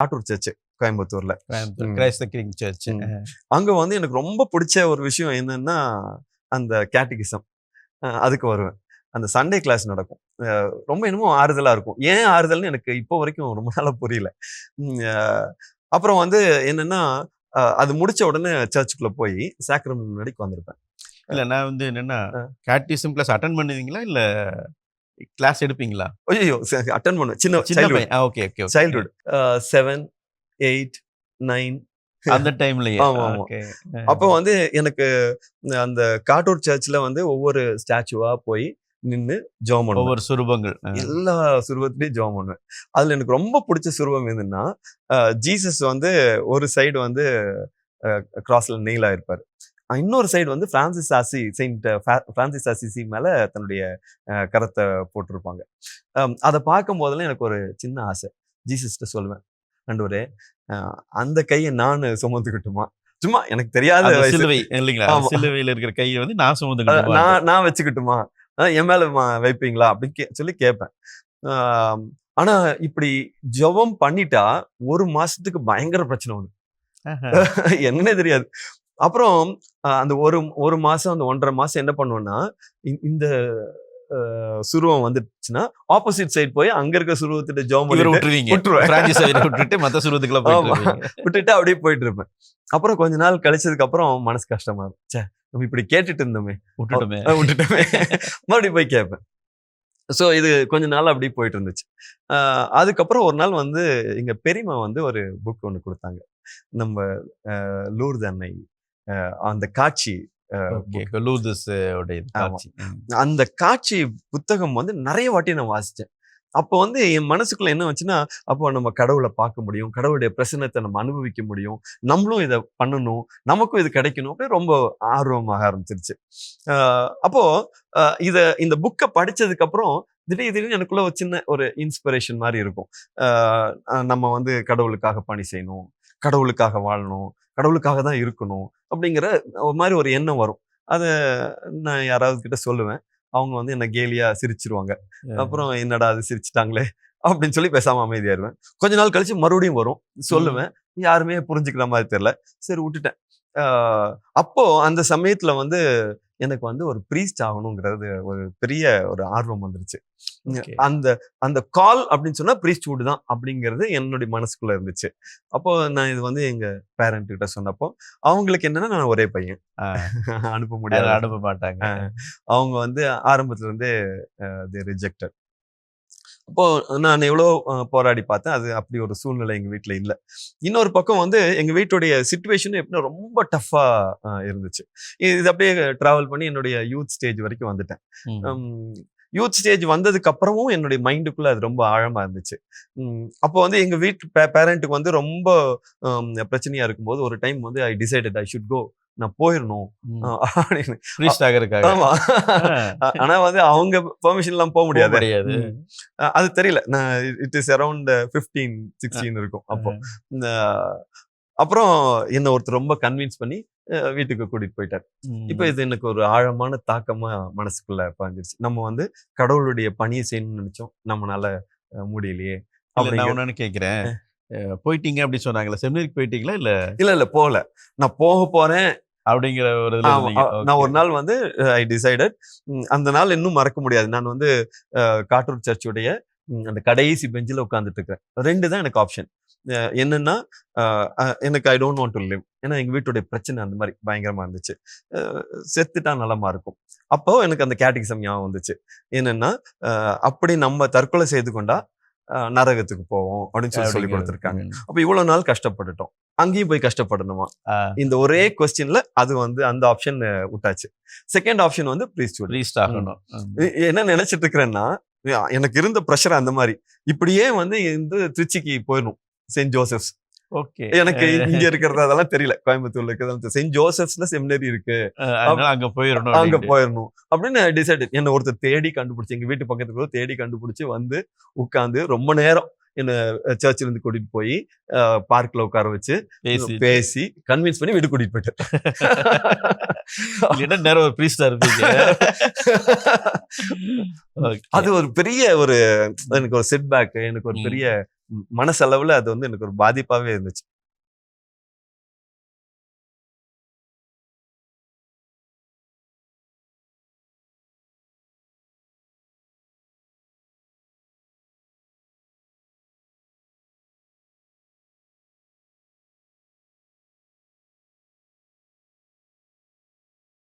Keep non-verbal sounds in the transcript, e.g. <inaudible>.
Kattur church கோயம்புத்தூர்ல. Christ the king church. அங்க வந்து எனக்கு ரொம்ப பிடிச்ச ஒரு விஷயம் என்னன்னா அந்த கேட்டகிசம் அதுக்கு வருவேன். அந்த சண்டே கிளாஸ் நடக்கும். ரொம்ப என்னமோ ஆறுதலா இருக்கும். ஏன் ஆறுதல்னு எனக்கு இப்போ வரைக்கும் ரொம்ப நாளா புரியல. அப்புறம் வந்து என்னன்னா அது முடிச்ச உடனே சர்ச்சுக்குள்ள போய் சாக்ரம் முன்னாடி வந்திருப்பேன் இல்ல நான் வந்து என்னன்னா. கேட்டிசம் கிளாஸ் அட்டன் பண்ணுவீங்களா? இல்ல கிளாஸ் எடுப்பீங்களா? ஐயோ அட்டன் பண்ணுவேன் சின்ன சின்ன okay okay childhood seven eight nine அந்த டைம்லயே. ஆமா, அப்போ வந்து எனக்கு அந்த காட்டூர் சர்ச்சில் வந்து ஒவ்வொரு ஸ்டாச்சுவா போய் நின்று ஜோம் பண்ணுவேன். ஒவ்வொரு சுரூபங்கள். எல்லா சுருவத்திலையும் ஜெபம் பண்ணுவேன். அதுல எனக்கு ரொம்ப பிடிச்ச சுருவம் எதுன்னா ஜீசஸ் வந்து ஒரு சைடு வந்து கிராஸ்ல நெயில் ஆயிருப்பாரு இன்னொரு சைடு வந்து பிரான்சிஸ் ஆசி செயின்ட் பிரான்சிஸ் ஆசிசி மேல தன்னுடைய கரத்தை போட்டிருப்பாங்க. அதை பார்க்கும் போதெல்லாம் எனக்கு ஒரு சின்ன ஆசை. ஜீசஸ்ட்ட சொல்லுவேன். ஆண்டவரே அஹ், அந்த கையை நான் சுமந்துக்கிட்டுமா? சும்மா எனக்கு தெரியாத சிலுவை இல்லைங்களா. சிலுவையில இருக்கிற கையை வந்து நான் சுமந்துக்கிட்டு நான் நான் வச்சுக்கிட்டுமா? என் மேல வைப்பீங்களா? அப்படின்னு கே- சொல்லி கேட்பேன் ஆனா இப்படி ஜெபம் பண்ணிட்டா ஒரு மாசத்துக்கு பயங்கர பிரச்சனை வந்து <laughs> என்னன்னே தெரியாது. அப்புறம் அந்த ஒரு ஒரு மாசம் அந்த ஒன்றரை மாசம் என்ன பண்ணுவேன்னா இந்த சுருவம் வந்துச்சுன்னா ஆப்போசிட் சைடு போய் அங்க இருக்க சுருவத்திட்ட பண்ணிட்டு விட்டுருவீங்க. விட்டுட்டு ஆமா. வருவீங்க. விட்டுட்டு அப்படியே போயிட்டு இருப்பேன். அப்புறம் கொஞ்ச நாள் கழிச்சதுக்கு அப்புறம் மனசு கஷ்டமா இருக்கும் நம்ம இப்படி கேட்டுட்டு இருந்தோமே. விட்டுட்டுமே. விட்டுட்டோமே. மறுபடியும் போய் கேட்பேன். ஸோ இது கொஞ்ச நாள் அப்படி போயிட்டு இருந்துச்சு. அதுக்கப்புறம் ஒரு நாள் வந்து எங்க பெரியம்மா வந்து ஒரு புக் ஒன்று கொடுத்தாங்க. நம்ம லூர்து அன்னை அந்த காட்சி. அந்த காட்சி புத்தகம் வந்து நிறைய வாட்டி நான் வாசிச்சேன். அப்போ வந்து என் மனசுக்குள்ள என்ன வச்சுன்னா அப்போ நம்ம கடவுளை பார்க்க முடியும் கடவுளுடைய பிரசன்னத்தை நம்ம அனுபவிக்க முடியும் நம்மளும் இதை பண்ணணும் நமக்கும் இது கிடைக்கணும் அப்படி ரொம்ப ஆர்வமாக ஆரம்பிச்சிருச்சு. ஆஹ் அப்போ இத இந்த புக்கை படிச்சதுக்கு அப்புறம் திடீர் திடீர்னு எனக்குள்ள ஒரு சின்ன ஒரு இன்ஸ்பிரேஷன் மாதிரி இருக்கும். நம்ம வந்து கடவுளுக்காக பணி செய்யணும் கடவுளுக்காக வாழணும் கடவுளுக்காக தான் இருக்கணும் அப்படிங்கிற ஒரு மாதிரி ஒரு எண்ணம் வரும். அதை நான் யாராவது கிட்ட சொல்லுவேன். அவங்க வந்து என்ன கேலியா சிரிச்சிருவாங்க. அப்புறம் என்னடா அது சிரிச்சிட்டாங்களே அப்படின்னு சொல்லி பேசாம அமைதியாயிருவேன். கொஞ்ச நாள் கழிச்சு மறுபடியும் வரும். சொல்லுவேன். யாருமே புரிஞ்சுக்கிற மாதிரி தெரியல. சரி விட்டுட்டேன். அப்போ அந்த சமயத்துல வந்து எனக்கு வந்து ஒரு ப்ரீஸ்ட் ஆகணுங்கிறது ஒரு பெரிய ஒரு ஆர்வம் வந்துருச்சு. அந்த அந்த கால் அப்படின்னு சொன்னா ப்ரீஸ்ட்வுட் தான் அப்படிங்கிறது என்னுடைய மனசுக்குள்ள இருந்துச்சு அப்போ நான் இது வந்து எங்க பேரண்ட் கிட்ட சொன்னப்போ அவங்களுக்கு என்னன்னா நான் ஒரே பையன். அனுப்ப முடியாது அனுப்ப மாட்டாங்க அவங்க வந்து ஆரம்பத்துல இருந்தே ரிஜெக்டட் அப்போ நான் எவ்வளோ போராடி பார்த்தேன். அது அப்படி ஒரு சூழ்நிலை எங்க வீட்ல இல்ல. இன்னொரு பக்கம் வந்து எங்க வீட்டுடைய சுச்சுவேஷன் எப்படின்னா ரொம்ப டஃப்பா இருந்துச்சு. இது அப்படியே டிராவல் பண்ணி என்னுடைய யூத் ஸ்டேஜ் வரைக்கும் வந்துட்டேன். யூத் ஸ்டேஜ் வந்ததுக்கு அப்புறமும் என்னுடைய மைண்டுக்குள்ள அது ரொம்ப ஆழமா இருந்துச்சு. அப்போ வந்து எங்க வீட்டு பேரண்ட்டுக்கு வந்து ரொம்ப பிரச்சனையா இருக்கும்போது ஒரு டைம் வந்து I decided I should go நான் போயிடணும் அப்படின்னு. ஆமா. ஆனா வந்து அவங்க பெர்மிஷன் எல்லாம் போக முடியாது. அஹ், அது தெரியல. நான் it is around fifteen sixteen இருக்கும் அப்போ. அப்புறம் என்ன ஒருத்தர் ரொம்ப கன்வின்ஸ் பண்ணி வீட்டுக்கு கூட்டிட்டு போயிட்டார். இப்போ இது எனக்கு ஒரு ஆழமான தாக்கமா மனசுக்குள்ள பாஞ்சிருச்சு. நம்ம வந்து கடவுளுடைய பணியை செய்யணும்னு நினைச்சோம். நம்மளால முடியலையே. நான் ஒண்ணு கேக்குறேன். அஹ், போயிட்டீங்க அப்படி சொன்னாங்களா? செமினரிக்கு போயிட்டீங்களா? இல்ல? இல்ல இல்ல போகல. நான் போக போறேன். அப்படிங்கிற ஒரு நான் ஒரு. நாள் வந்து ஐ டிசைடட் அந்த நாள் இன்னும் மறக்க முடியாது. நான் வந்து காட்டூர் சர்ச்சுடைய அந்த கடைசி பெஞ்சில் உட்காந்துட்டு இருக்கிறேன் ரெண்டு தான் எனக்கு ஆப்ஷன் என்னன்னா எனக்கு I don't want to live ஏன்னா எங்க வீட்டுடைய பிரச்சனை அந்த மாதிரி பயங்கரமா இருந்துச்சு. செத்துட்டா நலமா இருக்கும் அப்போ எனக்கு அந்த கேட்டிகிசம் ஞாபகம் வந்துச்சு. என்னன்னா அப்படி நம்ம தற்கொலை செய்து கொண்டா நரகத்துக்கு போவோம் அப்படின்னு சொல்லி சொல்லி. கொடுத்துருக்காங்க. அப்ப இவ்வளவு நாள் கஷ்டப்பட்டுட்டோம். அங்கேயும் போய் கஷ்டப்படணுமா? இந்த ஒரே கொஸ்டின்ல அது வந்து அந்த ஆப்ஷன் விட்டாச்சு. செகண்ட் ஆப்ஷன் வந்து ப்ரீஸ்ட்வுட் priest ஆகணும். என்ன நினைச்சிட்டு இருக்கிறேன்னா எனக்கு இருந்த ப்ரெஷர் அந்த மாதிரி. இப்படியே வந்து இந்த திருச்சிக்கு போயிடணும். செயின்ட் ஜோசப்ஸ் எனக்கு இங்க இருக்கிறது அதெல்லாம் தெரியல. கோயம்புத்தூர்ல இருக்கிறது செயின்ட் ஜோசப்ஸ்ல செமினரி இருக்கு. அங்க போயிடணும் அங்க. போயிடணும் அப்படின்னு டிசைட் என்ன ஒருத்தர் தேடி கண்டுபிடிச்சு எங்க வீட்டு பக்கத்துக்கு தேடி கண்டுபிடிச்சு வந்து உட்கார்ந்து ரொம்ப நேரம் என்ன சர்ச்சில் இருந்து கூட்டிட்டு போய் பார்க்ல உட்கார வச்சு பேசி. பேசி கன்வின்ஸ் பண்ணி வீடு கூட்டிட்டு போயிட்டார் இல்லைன்னா <laughs> நேரம் ஒரு பிரீஸ்டா இருப்பீங்க? <laughs> Okay. அது ஒரு பெரிய ஒரு எனக்கு ஒரு செட் பேக் எனக்கு ஒரு. பெரிய மனசளவுல அது வந்து எனக்கு ஒரு பாதிப்பாகவே இருந்துச்சு.